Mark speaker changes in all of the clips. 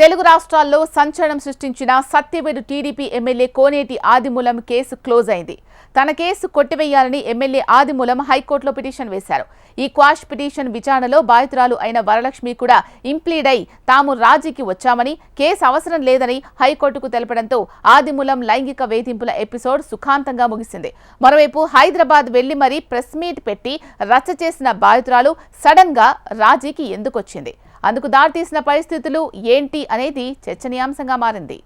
Speaker 1: తెలుగు రాష్ట్రాల్లో సంచలనం సృష్టించిన Satyavedu TDP MLA Koneti Adimulam case close అయింది. తన కేసు కొట్టివేయాలని ఎమ్మెల్యే ఆదిమూలం హైకోర్టులో పిటిషన్ వేశారు. ఈ క్వాష్ పిటిషన్ విచారణలో బాధితురాలు అయిన వరలక్ష్మి కూడా ఇంప్లీడ్ అయి తాము రాజీకి వచ్చామని కేసు అవసరం లేదని హైకోర్టుకు తెలపడంతో ఆదిమూలం లైంగిక వేధింపుల ఎపిసోడ్ సుఖాంతంగా ముగిసింది. మరోవైపు హైదరాబాద్ వెళ్ళి మరీ ప్రెస్ మీట్ పెట్టి రచ్చ చేసిన బాధితురాలు సడన్గా రాజీకి ఎందుకొచ్చింది? అందుకు దారితీసిన పరిస్థితులు ఏంటి అనేది చర్చనీయాంశంగా మారింది.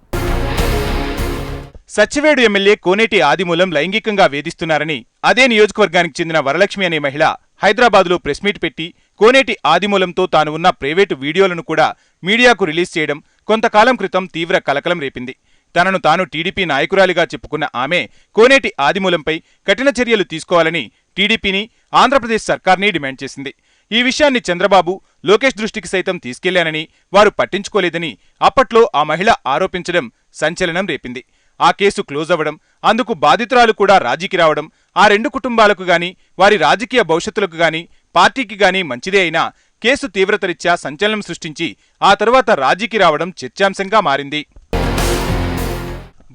Speaker 2: సచ్చివేడు ఎమ్మెల్యే కోనేటి ఆదిమూలం లైంగికంగా వేధిస్తున్నారని అదే నియోజకవర్గానికి చెందిన వరలక్ష్మి అనే మహిళ హైదరాబాద్లో ప్రెస్ మీట్ పెట్టి కోనేటి ఆదిమూలంతో తాను ఉన్న ప్రైవేటు వీడియోలను కూడా మీడియాకు రిలీజ్ చేయడం కొంతకాలం క్రితం తీవ్ర కలకలం రేపింది. తనను తాను టీడీపీ నాయకురాలిగా చెప్పుకున్న ఆమె కోనేటి ఆదిమూలంపై కఠిన చర్యలు తీసుకోవాలని టీడీపీని ఆంధ్రప్రదేశ్ సర్కార్ని డిమాండ్ చేసింది. ఈ విషయాన్ని చంద్రబాబు లోకేష్ దృష్టికి సైతం తీసుకెళ్ళానని వారు పట్టించుకోలేదని అప్పట్లో ఆ మహిళ ఆరోపించడం సంచలనం రేపింది. ఆ కేసు క్లోజ్ అవ్వడం అందుకు బాధితురాలు కూడా రాజీకి రావడం ఆ రెండు కుటుంబాలకు గాని వారి రాజకీయ భవిష్యత్తులకు గాని పార్టీకి గాని మంచిదే అయినా కేసు తీవ్రతరీత్యా సంచలనం సృష్టించి ఆ తర్వాత రాజీకి రావడం చర్చాంశంగా మారింది.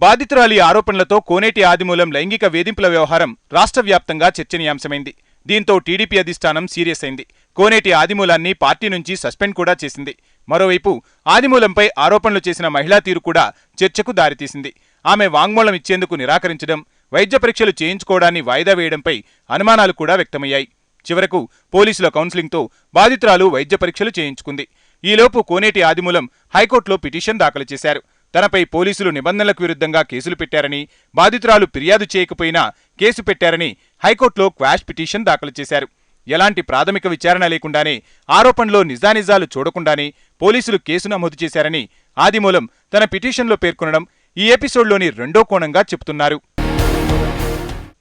Speaker 2: బాధితురాలి ఆరోపణలతో కోనేటి ఆదిమూలం లైంగిక వేధింపుల వ్యవహారం రాష్ట్ర వ్యాప్తంగా చర్చనీయాంశమైంది. దీంతో టీడీపీ అధిష్టానం సీరియస్ అయింది. కోనేటి ఆదిమూలాన్ని పార్టీ నుంచి సస్పెండ్ కూడా చేసింది. మరోవైపు ఆదిమూలంపై ఆరోపణలు చేసిన మహిళా తీరు కూడా చర్చకు దారితీసింది. ఆమె వాంగ్మూలం ఇచ్చేందుకు నిరాకరించడం వైద్య పరీక్షలు చేయించుకోవడాన్ని వాయిదా వేయడంపై అనుమానాలు కూడా వ్యక్తమయ్యాయి. చివరకు పోలీసుల కౌన్సిలింగ్తో బాధితురాలు వైద్య పరీక్షలు చేయించుకుంది. ఈలోపు కోనేటి ఆదిమూలం హైకోర్టులో పిటిషన్ దాఖలు చేశారు. తనపై పోలీసులు నిబంధనలకు విరుద్ధంగా కేసులు పెట్టారని బాధితురాలు ఫిర్యాదు చేయకపోయినా కేసు పెట్టారని హైకోర్టులో క్వాష్ పిటిషన్ దాఖలు చేశారు. ఎలాంటి ప్రాథమిక విచారణ లేకుండానే ఆరోపణలో నిజానిజాలు చూడకుండానే పోలీసులు కేసు నమోదు చేశారని ఆదిమూలం తన పిటిషన్లో పేర్కొనడం ఈ ఎపిసోడ్లోని రెండో కోణంగా చెబుతున్నారు.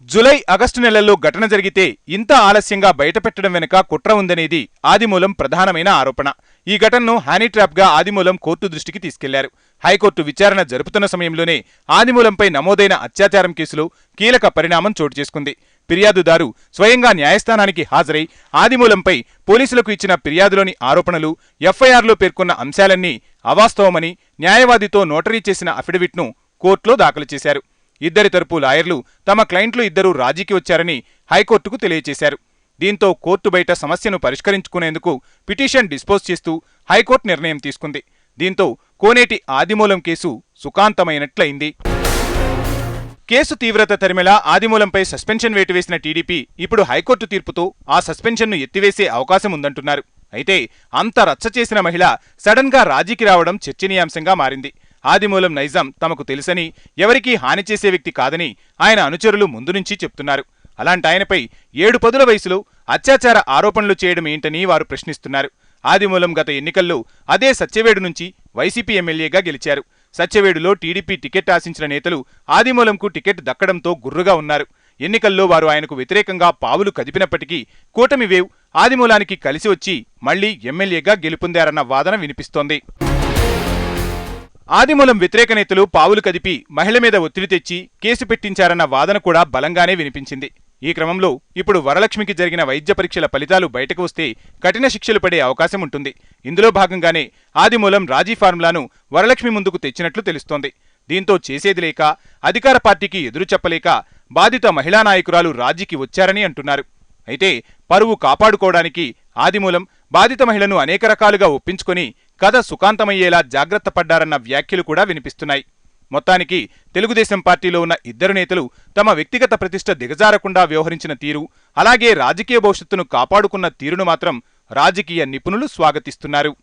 Speaker 2: జులై ఆగస్టు నెలల్లో ఘటన జరిగితే ఇంత ఆలస్యంగా బయటపెట్టడం వెనుక కుట్ర ఉందనేది ఆదిమూలం ప్రధానమైన ఆరోపణ. ఈ ఘటనను హ్యానీ ట్రాప్గా ఆదిమూలం కోర్టు దృష్టికి తీసుకెళ్ళారు. హైకోర్టు విచారణ జరుపుతున్న సమయంలోనే ఆదిమూలంపై నమోదైన అత్యాచారం కేసులో కీలక పరిణామం చోటు చేసుకుంది. ఫిర్యాదుదారు స్వయంగా న్యాయస్థానానికి హాజరై ఆదిమూలంపై పోలీసులకు ఇచ్చిన ఫిర్యాదులోని ఆరోపణలు ఎఫ్ఐఆర్లో పేర్కొన్న అంశాలన్నీ అవాస్తవమని న్యాయవాదితో నోటరీ చేసిన అఫిడవిట్ను కోర్టులో దాఖలు చేశారు. ఇద్దరి తరపు లాయర్లు తమ క్లయింట్లు ఇద్దరూ రాజీకి వచ్చారని హైకోర్టుకు తెలియజేశారు. దీంతో కోర్టు బయట సమస్యను పరిష్కరించుకునేందుకు పిటిషన్ డిస్పోజ్ చేస్తూ హైకోర్టు నిర్ణయం తీసుకుంది. దీంతో కోనేటి ఆదిమూలం కేసు సుఖాంతమైనట్లయింది. కేసు తీవ్రత తరిమెల ఆదిమూలంపై సస్పెన్షన్ వేటు వేసిన టీడీపీ ఇప్పుడు హైకోర్టు తీర్పుతో ఆ సస్పెన్షన్ను ఎత్తివేసే అవకాశం ఉందంటున్నారు. అయితే అంత రచ్చ చేసిన మహిళ సడన్గా రాజీకి రావడం చర్చనీయాంశంగా మారింది. ఆదిమూలం నైజాం తమకు తెలుసని ఎవరికీ హాని చేసే వ్యక్తి కాదని ఆయన అనుచరులు ముందు నుంచి చెప్తున్నారు. అలాంటి ఆయనపై ఏడు పదుల వయసులో అత్యాచార ఆరోపణలు చేయడం ఏంటని వారు ప్రశ్నిస్తున్నారు. ఆదిమూలం గత ఎన్నికల్లో అదే సత్యవేడు నుంచి వైసీపీ ఎమ్మెల్యేగా గెలిచారు. సత్యవేడులో టీడీపీ టికెట్ ఆశించిన నేతలు ఆదిమూలంకు టికెట్ దక్కడంతో గుర్రుగా ఉన్నారు. ఎన్నికల్లో వారు ఆయనకు వ్యతిరేకంగా పావులు కదిపినప్పటికీ కూటమి వేవ్ ఆదిమూలానికి కలిసి వచ్చి మళ్ళీ ఎమ్మెల్యేగా గెలుపొందారన్న వాదన వినిపిస్తోంది. ఆదిమూలం వ్యతిరేక నేతలు పావులు కదిపి మహిళ మీద ఒత్తిడి తెచ్చి కేసు పెట్టించారన్న వాదన కూడా బలంగానే వినిపించింది. ఈ క్రమంలో ఇప్పుడు వరలక్ష్మికి జరిగిన వైద్య పరీక్షల ఫలితాలు బయటకు వస్తే కఠిన శిక్షలు పడే అవకాశం ఉంటుంది. ఇందులో భాగంగానే ఆదిమూలం రాజీ ఫార్ములాను వరలక్ష్మి ముందుకు తెచ్చినట్లు తెలుస్తోంది. దీంతో చేసేది లేక అధికార పార్టీకి ఎదురు చెప్పలేక బాధిత మహిళా నాయకురాలు రాజీకి వచ్చారని అంటున్నారు. అయితే పరువు కాపాడుకోవడానికి ఆదిమూలం బాధిత మహిళను అనేక రకాలుగా ఒప్పించుకొని కథ సుఖాంతమయ్యేలా జాగ్రత్త పడ్డారన్న వ్యాఖ్యలు కూడా వినిపిస్తున్నాయి. మొత్తానికి తెలుగుదేశం పార్టీలో ఉన్న ఇద్దరు నేతలు తమ వ్యక్తిగత ప్రతిష్ట దిగజారకుండా వ్యవహరించిన తీరు అలాగే రాజకీయ భవిష్యత్తును కాపాడుకున్న తీరును మాత్రం రాజకీయ నిపుణులు స్వాగతిస్తున్నారు.